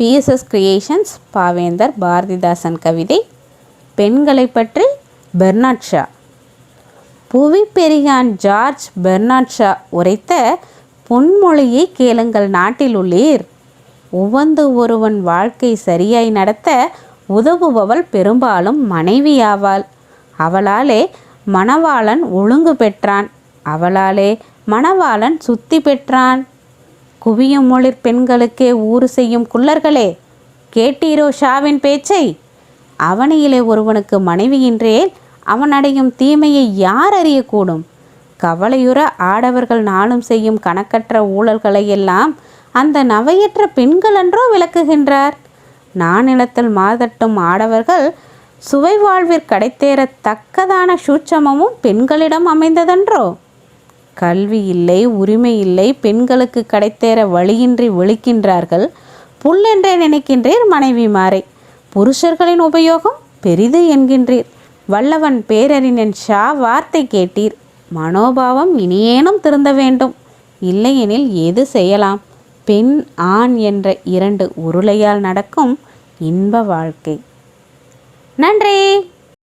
BSS creations பாவேந்தர் பாரதிதாசன் கவிதை பெண்களை பற்றி பெர்னாட் ஷா புவி பெரியான் ஜார்ஜ் பெர்னாட் ஷா உரைத்த பொன்மொழியை கேளுங்கள் நாட்டில் உள்ளீர் உவந்து ஒருவன் வாழ்க்கை சரியாய் நடத்த உதவுபவள் பெரும்பாலும் மனைவியாவாள். அவளாலே மணவாளன் ஒழுங்கு பெற்றான். அவளாலே மணவாளன் சுத்தி பெற்றான். குவியும் மொழிர் பெண்களுக்கே ஊறு செய்யும் குள்ளர்களே கேட்டீரோ ஷாவின் பேச்சை? அவனியிலே ஒருவனுக்கு மனைவியின்றேல் அவன் அடையும் தீமையை யார் அறியக்கூடும்? கவலையுற ஆடவர்கள் நாளும் செய்யும் கணக்கற்ற ஊழல்களை எல்லாம் அந்த நவையற்ற பெண்களன்றோ விளக்குகின்றார். நானிலத்தில் மாதட்டும் ஆடவர்கள் சுவை வாழ்விற்கடைத்தேற தக்கதான சூட்சமமும் பெண்களிடம் அமைந்ததன்றோ? கல்வி இல்லை உரிமை இல்லை பெண்களுக்கு கிடைத்தேற வழியின்றி விழிக்கின்றார்கள். புல்லென்றே நினைக்கின்றீர் மனைவி மாறை. புருஷர்களின் உபயோகம் பெரிது என்கின்றீர். வல்லவன் பேரறிஞன் ஷா வார்த்தை கேட்டீர். மனோபாவம் இனியேனும் திருந்த வேண்டும். இல்லையெனில் எது செய்யலாம்? பெண் ஆண் என்ற இரண்டு உருளையால் நடக்கும் இன்ப வாழ்க்கை. நன்றி!